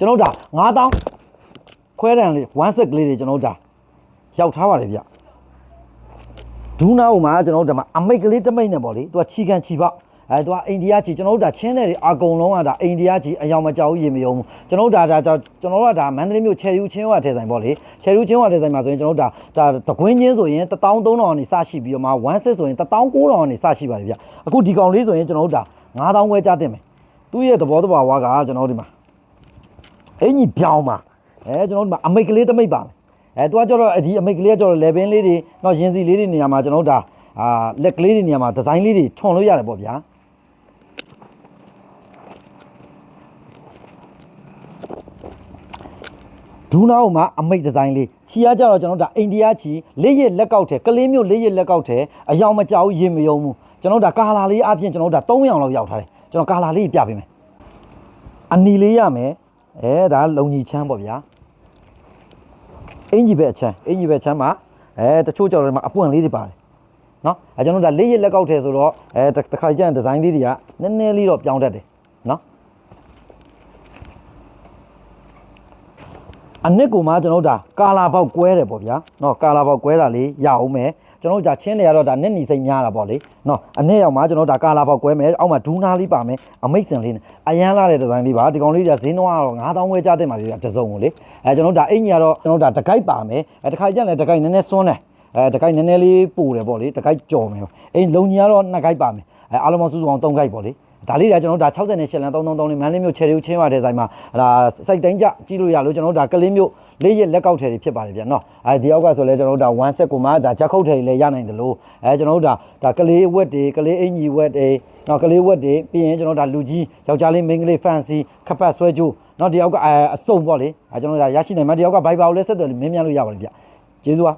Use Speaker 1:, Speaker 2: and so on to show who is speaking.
Speaker 1: ကျွန်တော်တို့ဒါ9000ခွဲတန်လေး1 set ကလေးတွေကျွန်တော်တို့ဒါရောက်ထားပါတယ်ဗျဒူးနာဟိုမှာကျွန်တော်တို့ဒါမှာအမိတ်ကလေးတစ်မိတ်နဲ့ပေါ့လေသူကချီကန်ချီပေါက်အဲသူကအိန္ဒိယချီကျွန်တော်တို့ဒါချင်းတယ်တွေအကုန်လုံးကဒါအိန္ဒိယချီအယောင်မကြောက်ဘူးရေမယုံဘူးကျွန်တော်တို့ဒါဒါကျွန်တော်တို့ကဒါမန္တလေးမြို့ချယ်ရီဦးချင်းဝါထဲဆိုင်ပေါ့လေချယ်ရီဦးချင်းဝါထဲဆိုင်မှာဆိုရင်ကျွန်တော်တို့ဒါဒါတကွင်းချင်းဆိုရင်13000ကနေစရှိပြီးတော့မှ1 set ဆိုရင်19000ကနေစရှိပါတယ်ဗျအခုဒီကောင်လေးဆိုရင်ကျွန်တော်တို့ဒါ9000ဝဲကြားတင်မယ်သူ့ရဲ့သဘောတဘာဝကကျွန်တော်တို့ဒီမှာ အင်ကြီးပြောင်းပါအဲကျွန်တော်တို့ဒီမှာအမိတ်ကလေးတစ်မိတ်ပါမယ်အဲသူကကျတော့ဒီအမိတ်ကလေးကကျတော့ level လေးတွေတော့ရင်းစီလေးတွေနေရာမှာကျွန်တော်တို့ဒါအာလက်ကလေးတွေနေရာမှာဒီဇိုင်းလေးတွေထွန်လို့ရတယ်ပေါ့ဗျာဒူးနာဟိုမှာအမိတ်ဒီဇိုင်းလေးချီရကြတော့ကျွန်တော်တို့ဒါအိန္ဒိယချီလေးရလက်ကောက်ထဲကလေးမျိုးလေးရလက်ကောက်ထဲအယောင်မကြောက်ရင်မယုံဘူးကျွန်တော်တို့ဒါကာလာလေးအပြင်ကျွန်တော်တို့ဒါ3ရောင်လောက်ရောက်ထားတယ်ကျွန်တော်ကာလာလေးပြပေးမယ်အနီလေးရမယ် အဲဒါလုံကြီးချမ်းပေါ့ဗျာအင်ကြီးပဲအချမ်းအင်ကြီးပဲချမ်းမှာအဲတချို့ကြော်တွေမှာအပွင့်လေးတွေပါတယ်နော်အဲကျွန်တော်တို့ဒါလေးရလက်ကောက်ထဲဆိုတော့အဲတစ်တစ်ခါကျရင်ဒီဇိုင်းလေးတွေကနည်းနည်းလေးတော့ပြောင်းတတ်တယ်နော် အနစ်ကိုမှကျွန်တော်တို့ဒါကာလာပေါက်ကွဲတယ်ပေါ့ဗျာနော်ကာလာပေါက်ကွဲတာလေးရအောင်မယ်ကျွန်တော်တို့ဒါချင်းတွေကတော့ဒါနက်နီစိတ်များတာပေါ့လေနော်အနစ်ရောက်မှကျွန်တော်တို့ဒါကာလာပေါက်ကွဲမယ်အောက်မှာဒူးနာလေးပါမယ်အမိတ်စင်လေးနဲ့အရန်လာတဲ့ဒီဇိုင်းလေးပါဒီကောင်လေးကဈေးနှုန်းကတော့9000ဝယ်ကြတဲ့မှာပြပြတစ်စုံကိုလေအဲကျွန်တော်တို့ဒါအင်ကြီးကတော့ကျွန်တော်တို့ဒါတကိုက်ပါမယ်အဲတစ်ခါကျရင်လည်းတကိုက်နည်းနည်းစွန်းတယ်အဲတကိုက်နည်းနည်းလေးပို့တယ်ပေါ့လေတကိုက်ကြော်မယ်အိမ်လုံကြီးကတော့နှစ်ကိုက်ပါမယ်အဲအားလုံးစုစုပေါင်း3ကိုက်ပေါ့လေ ဒါလေးကကျွန်တော်တို့ဒါ68လမ်း333လေးမန်းလေးမြို့ချယ်ရီဦးချင်းဝါတဲ့ဆိုင်မှာဒါစိုက်တိုင်းကြကြည့်လို့ရလို့ကျွန်တော်တို့ဒါကလေးမြို့လေးရက်လက်ကောက်ထည်တွေဖြစ်ပါတယ်ဗျာနော်အဲဒီအောက်ကဆိုလဲကျွန်တော်တို့ဒါ1 set ကိုမှဒါဂျက်ခုတ်ထည်တွေလည်းရနိုင်တယ်လို့အဲကျွန်တော်တို့ဒါဒါကလေးဝက်တွေကလေးအင်ကြီးဝက်တွေနော်ကလေးဝက်တွေပြီးရင်ကျွန်တော်တို့ဒါလူကြီးယောက်ျားလေးမိန်းကလေး fancy ခပတ်ဆွဲကြိုးနော်ဒီအောက်ကအစုံပေါ့လေအဲကျွန်တော်တို့ဒါရရှိနိုင်မှာဒီအောက်က Viber ကိုလည်းဆက်သွယ်လို့မင်းမြန်လို့ရပါတယ်ဗျာကျေးဇူးပါ